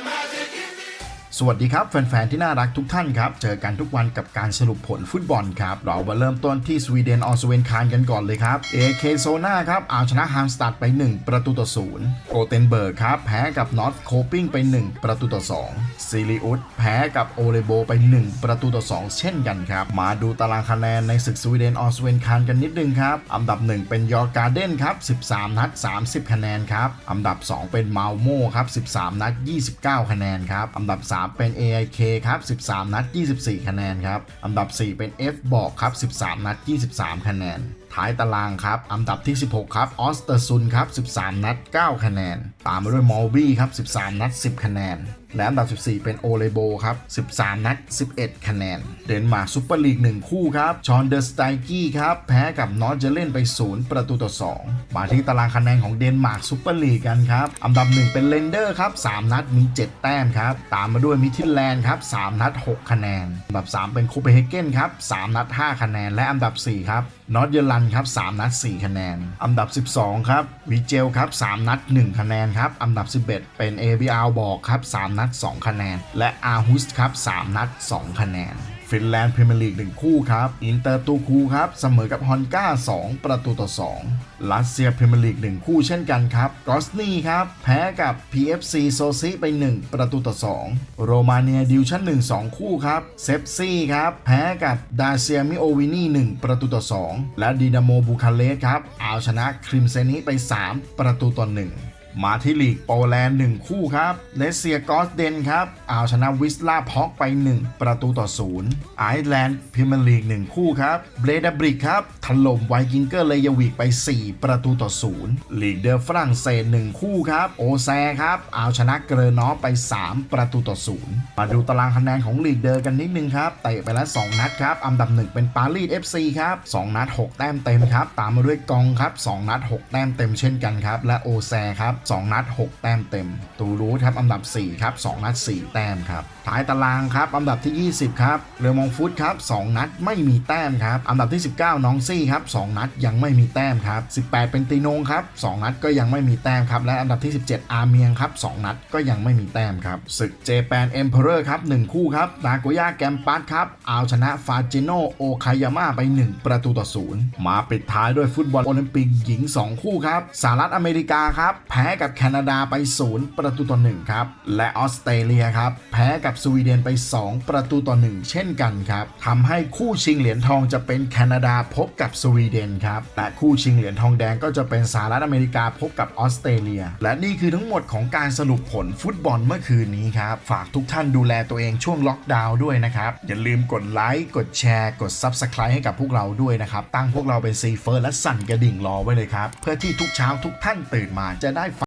imagine. สวัสดีครับแฟน ๆ ที่น่ารักทุกท่านครับ เจอกันทุกวันกับการสรุปผลฟุตบอลครับ เรามาเริ่มต้นที่สวีเดนออสเวนคานกันก่อนเลยครับ AK โซนาครับเอาชนะฮามสตัดไป 1 ประตูต่อ0โกเทนเบิร์กครับ แพ้กับนอตโคปิงไป 1 ประตูต่อ2ซิลิอุสแพ้กับโอเลโบไป 1 ประตูต่อ 2 เช่นกันครับ มาดูตารางคะแนนในศึกสวีเดนออสเวนคานกันนิดนึงครับอันดับ 1 เป็นยอร์การเดนครับ13 นัด 30 คะแนนครับอันดับ 2 เป็นมาลโมครับ13 นัด 29 คะแนนครับอันดับ 3เป็น AIK ครับ 13 นัด 24 คะแนนครับ อันดับ 4 เป็น F บอกครับ 13 นัด 23 คะแนน ท้ายตารางครับ อันดับที่ 16 ครับออสเตอร์ซุนครับ 13 นัด 9 คะแนน ตามมาด้วยมอลบี้ครับ 13 นัด 10 คะแนน และอันดับ 14 เป็นโอเลโบครับ 13 นัด 11 คะแนน เดนมาร์กซูเปอร์ลีก 1 คู่ครับ ชอนเดอร์สไตกี้ครับ แพ้กับนอตเจเล่นไป 0 ประตูต่อ 2 มาที่ตารางคะแนนของเดนมาร์กซูเปอร์ลีกกันครับ อันดับ 1 เป็นเลนเดอร์ครับ 3 นัดมี 7 แต้มครับ ตามมาด้วยมิทิลแลนด์ครับ 3 นัด 6 คะแนน อันดับ 3 เป็นโคเปนเฮเกนครับ 3 นัด 5 คะแนน และอันดับ 4 ครับนอตเยอร์ลันครับ 3 นัด 4 คะแนน อันดับ 12 ครับวีเจลครับ 3 นัด 1 คะแนนครับ อันดับ 11 เป็น ABR บอกครับ 3 นัด 2 คะแนน และอาฮุสครับ 3 นัด 2 คะแนน ฟินแลนด์พรีเมียร์ลีก1คู่ครับ อินเตอร์ตูคูครับเสมอกับฮอนก้า2 ประตูต่อ 2 รัสเซียพรีเมียร์ลีก1คู่เช่นกันครับกรอสนีครับ แพ้กับ PFC โซซิไป 1 ประตูต่อ 2 โรมาเนียดิวชั่น1 2 คู่ครับเซฟซี่ครับ แพ้กับดาเซียมิโอวินี1 ประตูต่อ 2 และดีนาโมบูคาเรสครับเอาชนะคริมเซนิไป 3 ประตูต่อ 1 มาที่ลีกโปแลนด์1คู่ครับเลสเซียกอสเดนครับเอาชนะวิสลาพ็อกไป 1 ประตูต่อ0ไอร์แลนด์พรีเมียร์ลีก1คู่ครับเบรดาบริกครับถล่มไวกิงเกอร์เลยาวิกไป 4 ประตูต่อ0ลีกเดอฝรั่งเศส1คู่ครับโอแซครับเอาชนะเกรนอไป 3 ประตูต่อ0มาดูตารางคะแนนของลีกเดอกันนิดนึงครับเตะไปแล้ว 2 นัดครับอันดับ 1 เป็นปารีส FC ครับ2นัด 6 แต้มเต็มครับตามมาด้วยกองครับ2นัด 6 แต้มเต็มเช่นกันครับและโอแซครับ2 นัด 6 แต้มเต็ม ตูรูทครับอันดับ 4 ครับ 2 นัด 4 แต้มครับท้ายตารางครับอันดับที่ 20 ครับเรือมองฟุตครับ 2 นัดไม่มีแต้มครับอันดับที่ 19 น้องซี่ครับ 2 นัดยังไม่มีแต้มครับ 18 เป็นตีนงครับ 2 นัดก็ยังไม่มีแต้มครับและอันดับที่ 17 อาเมียงครับ 2 นัดก็ยังไม่มีแต้มครับศึกเจแปนเอ็มเพอเรอร์ครับ 1 คู่ครับนาโกย่าแกมปัสครับเอาชนะฟาจิโนโอคายาม่าไป 1 ประตูต่อ0มาปิดท้ายด้วยฟุตบอลโอลิมปิกหญิง 2 คู่ครับสหรัฐอเมริกาครับแพ้กับแคนาดาไป 0 ประตูต่อ1ครับ และออสเตรเลียครับ แพ้กับสวีเดนไป 2 ประตูต่อ 1 เช่นกันครับทำให้คู่ชิงเหรียญทองจะเป็นแคนาดาพบกับสวีเดนครับ และคู่ชิงเหรียญทองแดงก็จะเป็นสหรัฐอเมริกาพบกับออสเตรเลีย และนี่คือทั้งหมดของการสรุปผลฟุตบอลเมื่อคืนนี้ครับ ฝากทุกท่านดูแลตัวเองช่วงล็อกดาวน์ด้วยนะครับ อย่าลืมกดไลค์ กดแชร์ กด Subscribe ให้กับพวกเราด้วยนะครับ ตั้งพวกเราเป็นซีเฟิร์และสั่นกระดิ่งรอไว้เลยครับ เพื่อที่ทุกเช้าทุกท่านตื่นมาจะได้ฟัง